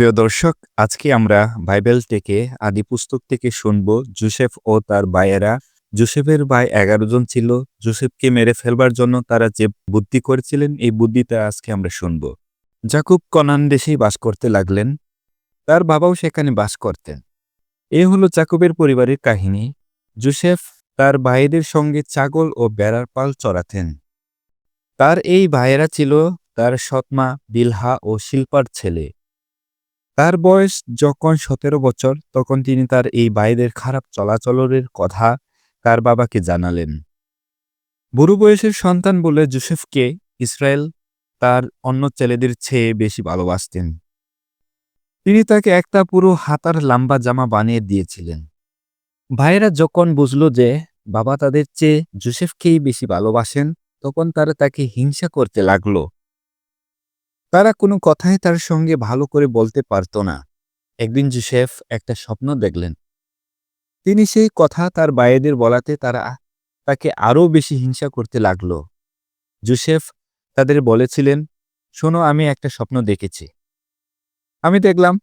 প্রিয় দর্শক, আজকে আমরা বাইবেল থেকে আদি পুস্তক থেকে শুনব। জোসেফ ও তার ভাইয়েরা। জোসেফের ভাই এগারো জন ছিল। জোসেফকে মেরে ফেলবার জন্য তারা যে বুদ্ধি করেছিলেন, এই বুদ্ধিটা আজকে আমরা শুনব। জাকুব কনান দেশেই বাস করতে লাগলেন। তার বাবাও সেখানে বাস করতেন। এ হলো জাকুবের পরিবারের কাহিনী। জোসেফ তার ভাইদের সঙ্গে ছাগল ও বেড়ার পাল চড়াতেন। তার এই ভাইয়েরা ছিল তার সৎমা, বিলহা ও শিল্পার ছেলে। তার বয়স যখন সতেরো বছর, তখন তিনি তার এই ভাইদের খারাপ চলাচলের কথা তার বাবাকে জানালেন। বুড়ো বয়সের সন্তান বলে জোসেফকে ইসরায়েল তার অন্য ছেলেদের চেয়ে বেশি ভালোবাসতেন। তিনি তাকে একটা পুরো হাতার লম্বা জামা বানিয়ে দিয়েছিলেন। ভাইয়েরা যখন বুঝল যে বাবা তাদের চেয়ে জোসেফকেই বেশি ভালোবাসেন, তখন তারা তাকে হিংসা করতে লাগল। তারা কোনো কথাই তার সঙ্গে ভালো করে বলতে পারত না। একদিন জোসেফ একটা স্বপ্ন দেখলেন। তিনি সেই কথা তার ভাইয়েদের বলাতে তারা তাকে আরও বেশি হিংসা করতে লাগল। জোসেফ তাদের বলেছিলেন, শোনো, আমি একটা স্বপ্ন দেখেছি। আমি দেখলাম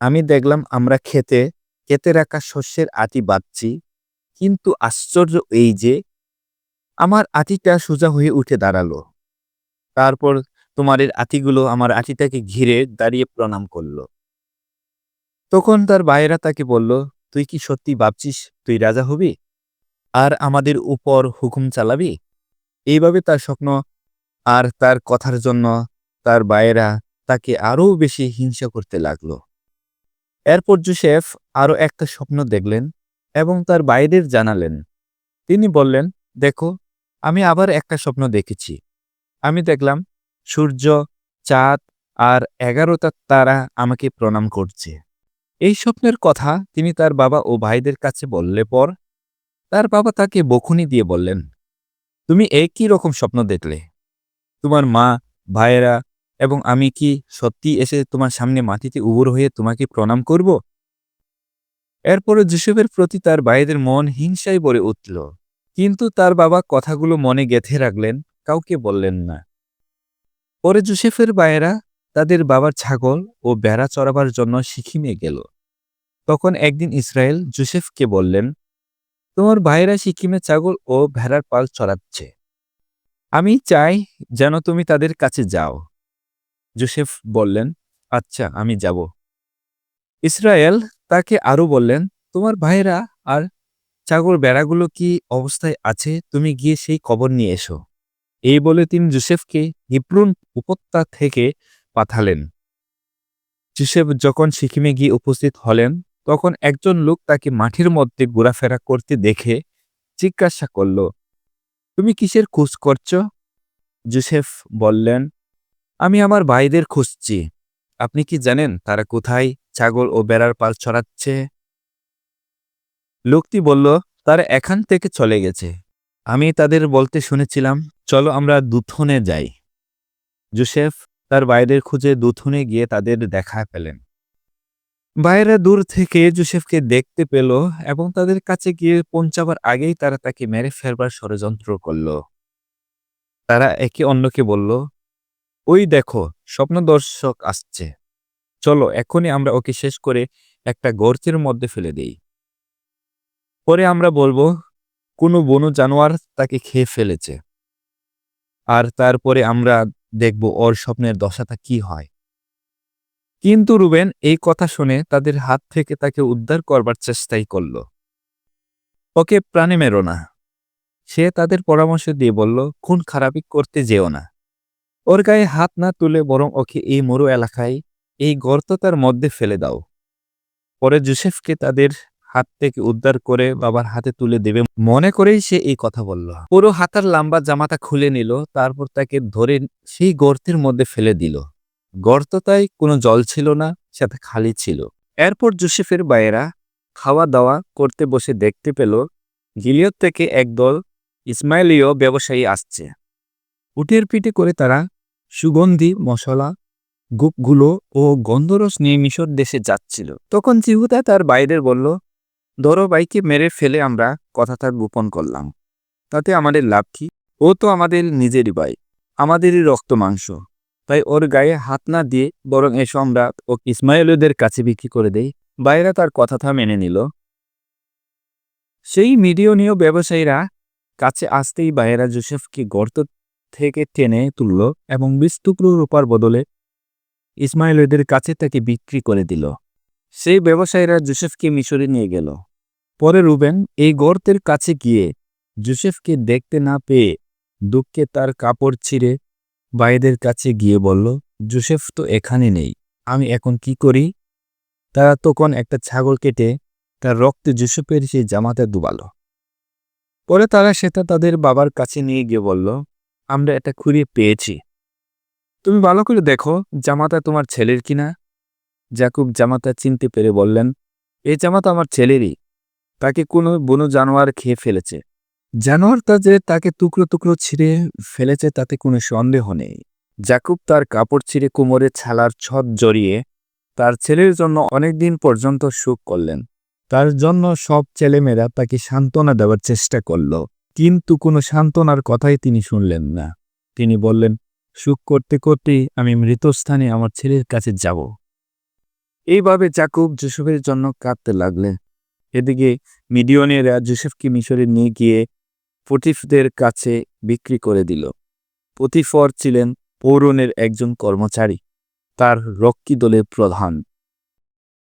আমি দেখলাম আমরা খেতে খেতে রাখা শস্যের আটি বাঁধছি। কিন্তু আশ্চর্য এই যে, আমার আটিটা সোজা হয়ে উঠে দাঁড়াল। তারপর তোমাদের আতিগুলো আমার আটিটাকে ঘিরে দাঁড়িয়ে প্রণাম করল। তখন তার ভাইয়েরা তাকে বলল, তুই কি সত্যি ভাবছিস তুই রাজা হবি? আর আমাদের উপর হুকুম চালাবি? এইভাবে তার স্বপ্ন আর তার কথার জন্য তার ভাইয়েরা তাকে আরও বেশি হিংসা করতে লাগল। এরপর জোসেফ আরও একটা স্বপ্ন দেখলেন এবং তার বাইরের জানালেন। তিনি বললেন, দেখো, আমি আবার একটা স্বপ্ন দেখেছি। আমি দেখলাম সূর্য, চাঁদ আর এগারোটা তারা আমাকে প্রণাম করছে। এই স্বপ্নের কথা তিনি তার বাবা ও ভাইদের কাছে বললে পর তার বাবা তাকে বকুনি দিয়ে বললেন, তুমি একই রকম স্বপ্ন দেখলে? তোমার মা, ভাইয়েরা এবং আমি কি সত্যি এসে তোমার সামনে মাটিতে উবর হয়ে তোমাকে প্রণাম করব? এরপরে জোসেফের প্রতি তার ভাইদের মন হিংসায় ভরে উঠল। কিন্তু তার বাবা কথাগুলো মনে গেঁথে রাখলেন, কাউকে বললেন না। পরে জোসেফের ভাইয়েরা তাদের বাবার ছাগল ও বেড়া চড়াবার জন্য সিকিমে গেল। তখন একদিন ইসরায়েল জোসেফকে বললেন, তোমার ভাইয়েরা সিকিমে ছাগল ও ভেড়ার পাল চড়াচ্ছে। আমি চাই যেন তুমি তাদের কাছে যাও। জোসেফ বললেন আচ্ছা আমি যাব। ইসরায়েল তাকে আরও বললেন, তোমার ভাইয়েরা আর ছাগল বেড়াগুলো কি অবস্থায় আছে? তুমি গিয়ে সেই খবর নিয়ে এসো। এই বলে তিনি জোসেফকে হিব্রুন উপত্যা থেকে পাঠালেন। জোসেফ যখন সিকিমে গিয়ে উপস্থিত হলেন, তখন একজন লোক তাকে মাটির মধ্যে ঘোরাফেরা করতে দেখে জিজ্ঞাসা করল, তুমি কিসের খোঁজ করছ? জোসেফ বললেন, আমি আমার ভাইদের খুঁজছি। আপনি কি জানেন তারা কোথায় ছাগল ও বেড়ার পাল ছড়াচ্ছে? লোকটি বলল, তারা এখান থেকে চলে গেছে। আমি তাদের বলতে শুনেছিলাম, চলো আমরা দুথনে যাই। জোসেফ তার বাইরের খুঁজে দুথুনে গিয়ে তাদের দেখা পেলেন। বাইরে দূর থেকে জোসেফকে দেখতে পেল এবং তাদের কাছে গিয়ে পৌঁছাবার আগেই তারা তাকে মেরে ফেলবার ষড়যন্ত্র করল। তারা একে অন্যকে বলল, ওই দেখো স্বপ্ন দর্শক আসছে। চলো, এখনই আমরা ওকে শেষ করে একটা গর্তের মধ্যে ফেলে দেই। পরে আমরা বলব, কোনো বনু জানোয়ার তাকে খেয়ে ফেলেছে। আর তারপরে আমরা দেখব ওর স্বপ্নের দশাটা কি হয়। কিন্তু রুবেন এই কথা শুনে তাদের হাত থেকে তাকে উদ্ধার করবার চেষ্টাই করল। ওকে প্রাণে মেরো না। সে তাদের পরামর্শ দিয়ে বলল, খুন খারাপি করতে যেও না। ওর গায়ে হাত না তুলে বরং ওকে এই মরু এলাকায় এই গর্ততার মধ্যে ফেলে দাও। পরে জোসেফকে তাদের হাত থেকে উদ্ধার করে বাবার হাতে তুলে দেবে। মনে করেই সে এই কথা বলল। পুরো হাতার লম্বা জামাটা খুলে নিল, তারপর তাকে ধরে সেই গর্তের মধ্যে ফেলে দিল। গর্ততায় কোনো জল ছিল না, সাথে খালি ছিল। এরপর জোসেফের বাইরা খাওয়া দাওয়া করতে বসে দেখতে পেল গিলিয়ত থেকে একদল ইসমাইলীয় ব্যবসায়ী আসছে। উটের পিঠে করে তারা সুগন্ধি, মশলা, গুপগুলো ও গন্ধরস নিয়ে মিশর দেশে যাচ্ছিল। তখন জিহুদা তার বাইরের বলল ধরো বাইকে মেরে ফেলে আমরা কথাটা গোপন করলাম। তাতে আমাদের লাভ কি? ও তো আমাদের নিজেরই ভাই আমাদেরই রক্ত মাংস। তাই ওর গায়ে হাত না দিয়ে বরং এসো আমরা ও ইসমাইলদের কাছে বিক্রি করে দেই। বাইরা তার কথাটা মেনে নিল। সেই মিডিয়নীয় ব্যবসায়ীরা কাছে আসতেই বাইরা জোসেফকে গর্ত থেকে টেনে তুলল এবং বিশ রূপার বদলে ইসমাইলদের কাছে তাকে বিক্রি করে দিল। সেই ব্যবসায়ীরা জোসেফকে মিশরে নিয়ে গেল। পরে রুবেন এই গর্তের কাছে গিয়ে জোসেফকে দেখতে না পেয়ে দুঃখে তার কাপড় ছিঁড়ে ভাইদের কাছে গিয়ে বলল, জোসেফ তো এখানে নেই, আমি এখন কি করি? তারা তখন একটা ছাগল কেটে তার রক্তে জোসেফের সেই জামাতে ডুবালো। পরে তারা সেটা তাদের বাবার কাছে নিয়ে গিয়ে বলল, আমরা এটা খুঁড়িয়ে পেয়েছি। তুমি ভালো করে দেখো জামাতা তোমার ছেলের কিনা? জাকুব জামাতা চিনতে পেরে বললেন, এই জামাতা আমার ছেলেরই। তাকে কোনো বনো জানোয়ার খেয়ে ফেলেছে। জানোয়ারটা যে তাকে টুকরো টুকরো ছিঁড়ে ফেলেছে তাতে কোনো সন্দেহ নেই। জাকুব তার কাপড় ছিঁড়ে কোমরে ছালার ছদ জড়িয়ে তার ছেলের জন্য অনেক দিন পর্যন্ত সুখ করলেন। তার জন্য সব ছেলেমেয়েরা তাকে সান্ত্বনা দেওয়ার চেষ্টা করল কিন্তু কোনো সান্ত্বনার কথাই তিনি শুনলেন না। তিনি বললেন সুখ করতে করতেই আমি মৃতস্থানে আমার ছেলের কাছে যাব। এইভাবে জাকুব জোসেফের জন্য কাঁদতে লাগলেন। এদিকে মিডিয়নেরা জোসেফকে মিশরে নিয়ে গিয়ে পতিফদের কাছে বিক্রি করে দিল। পতিফর ছিলেন পৌরনের একজন কর্মচারী, তার রক্ষী দলের প্রধান।